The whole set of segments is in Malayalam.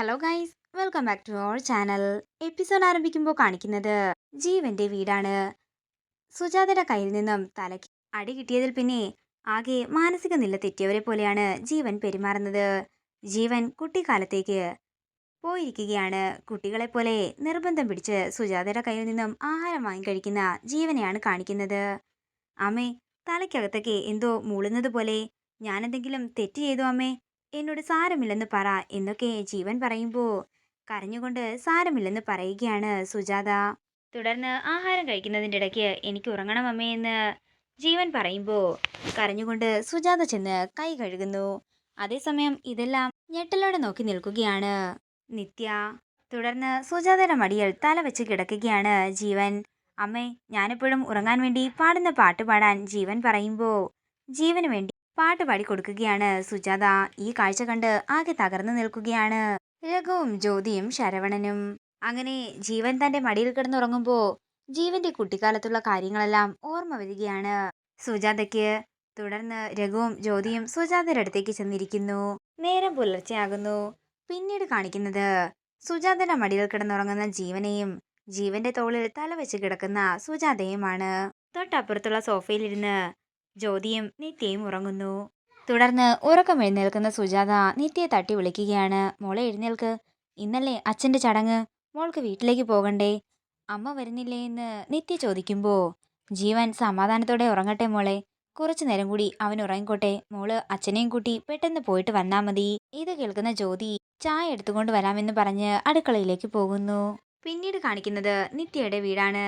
Hello guys welcome back to our channel episode ആരംഭിക്കുമ്പോൾ കാണിക്കുന്നത് ജീവന്റെ വീടാണ്. സുജാതയുടെ കയ്യിൽ നിന്നും തലയ്ക്ക് അടി കിട്ടിയതിൽ പിന്നെ ആകെ മാനസിക നില തെറ്റിയവരെ പോലെയാണ് ജീവൻ പെരുമാറുന്നത്. ജീവൻ കുട്ടിക്കാലത്തേക്ക് പോയിരിക്കുകയാണ്. കുട്ടികളെ പോലെ നിർബന്ധം പിടിച്ച് സുജാതയുടെ കയ്യിൽ നിന്നും ആഹാരം വാങ്ങിക്കഴിക്കുന്ന ജീവനെയാണ് കാണിക്കുന്നത്. അമ്മേ തലയ്ക്കകത്തൊക്കെ എന്തോ മൂളുന്നത് പോലെ. ഞാനെന്തെങ്കിലും തെറ്റ് ചെയ്തു അമ്മേ? എന്നോട് സാരമില്ലെന്ന് പറ എന്നൊക്കെ ജീവൻ പറയുമ്പോൾ കരഞ്ഞുകൊണ്ട് സാരമില്ലെന്ന് പറയുകയാണ് സുജാത. തുടർന്ന് ആഹാരം കഴിക്കുന്നതിന്റെ ഇടയ്ക്ക് എനിക്ക് ഉറങ്ങണം അമ്മേ എന്ന് ജീവൻ പറയുമ്പോൾ കരഞ്ഞുകൊണ്ട് സുജാത ചെന്ന് കൈ കഴുകുന്നു. അതേസമയം ഇതെല്ലാം ഞെട്ടലോടെ നോക്കി നിൽക്കുകയാണ് നിത്യ. തുടർന്ന് സുജാതയുടെ മടിയിൽ തല വെച്ച് കിടക്കുകയാണ് ജീവൻ. അമ്മേ ഞാനെപ്പോഴും ഉറങ്ങാൻ വേണ്ടി പാടുന്ന പാട്ട് പാടാൻ ജീവൻ പറയുമ്പോൾ ജീവന് വേണ്ടി പാട്ട് പാടിക്കൊടുക്കുകയാണ് സുജാത. ഈ കാഴ്ച കണ്ട് ആകെ തകർന്നു നിൽക്കുകയാണ് രഘുവും ജ്യോതിയും ശരവണനും. അങ്ങനെ ജീവൻ തന്റെ മടിയിൽ കിടന്നുറങ്ങുമ്പോൾ ജീവന്റെ കുട്ടിക്കാലത്തുള്ള കാര്യങ്ങളെല്ലാം ഓർമ്മ വരികയാണ് സുജാതയ്ക്ക്. തുടർന്ന് രഘുവും ജ്യോതിയും സുജാതയുടെ അടുത്തേക്ക് ചെന്നിരിക്കുന്നു. നേരം പുലർച്ചെയാകുന്നു. പിന്നീട് കാണിക്കുന്നത് സുജാതന്റെ മടിയിൽ കിടന്നുറങ്ങുന്ന ജീവനെയും ജീവന്റെ തോളിൽ തല വെച്ച് കിടക്കുന്ന സുജാതയുമാണ്. തൊട്ടപ്പുറത്തുള്ള സോഫയിലിരുന്ന് ജ്യോതിയും നിത്യയും ഉറങ്ങുന്നു. തുടർന്ന് ഉറക്കം എഴുന്നേൽക്കുന്ന സുജാത നിത്യയെ തട്ടി വിളിക്കുകയാണ്. മോളെ എഴുന്നേൽക്ക്. ഇന്നല്ലേ അച്ഛന്റെ ചടങ്ങ്. മോൾക്ക് വീട്ടിലേക്ക് പോകണ്ടേ. അമ്മ വരുന്നില്ലേ എന്ന് നിത്യ ചോദിക്കുമ്പോൾ ജീവൻ സമാധാനത്തോടെ ഉറങ്ങട്ടെ മോളെ. കുറച്ചു നേരം കൂടി അവൻ ഉറങ്ങിക്കോട്ടെ. മോൾ അച്ഛനെയും കൂട്ടി പെട്ടെന്ന് പോയിട്ട് വന്നാൽ മതി. ഇത് കേൾക്കുന്ന ജ്യോതി ചായ എടുത്തുകൊണ്ട് വരാമെന്ന് പറഞ്ഞ് അടുക്കളയിലേക്ക് പോകുന്നു. പിന്നീട് കാണിക്കുന്നത് നിത്യയുടെ വീടാണ്.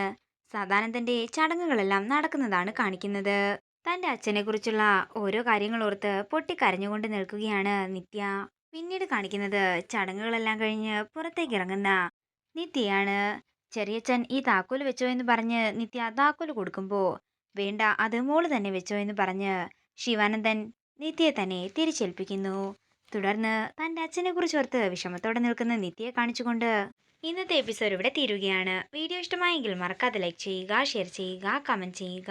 സദാനന്ദന്റെ ചടങ്ങുകളെല്ലാം നടക്കുന്നതാണ് കാണിക്കുന്നത്. തന്റെ അച്ഛനെ കുറിച്ചുള്ള ഓരോ കാര്യങ്ങൾ ഓർത്ത് പൊട്ടിക്കരഞ്ഞുകൊണ്ട് നിൽക്കുകയാണ് നിത്യ. പിന്നീട് കാണിക്കുന്നത് ചടങ്ങുകളെല്ലാം കഴിഞ്ഞ് പുറത്തേക്ക് ഇറങ്ങുന്ന നിത്യയാണ്. ചെറിയച്ഛൻ ഈ താക്കോൽ വെച്ചോ എന്ന് പറഞ്ഞ് നിത്യ താക്കോൽ കൊടുക്കുമ്പോൾ വേണ്ട അത് മോൾ തന്നെ വെച്ചോ എന്ന് പറഞ്ഞ് ശിവാനന്ദൻ നിത്യയെ തന്നെ തിരിച്ചേൽപ്പിക്കുന്നു. തുടർന്ന് തന്റെ അച്ഛനെ കുറിച്ച് ഓർത്ത് വിഷമത്തോടെ നിൽക്കുന്ന നിത്യയെ കാണിച്ചുകൊണ്ട് ഇന്നത്തെ എപ്പിസോഡ് ഇവിടെ തീരുകയാണ്. വീഡിയോ ഇഷ്ടമായെങ്കിൽ മറക്കാതെ ലൈക്ക് ചെയ്യുക ഷെയർ ചെയ്യുക കമന്റ് ചെയ്യുക.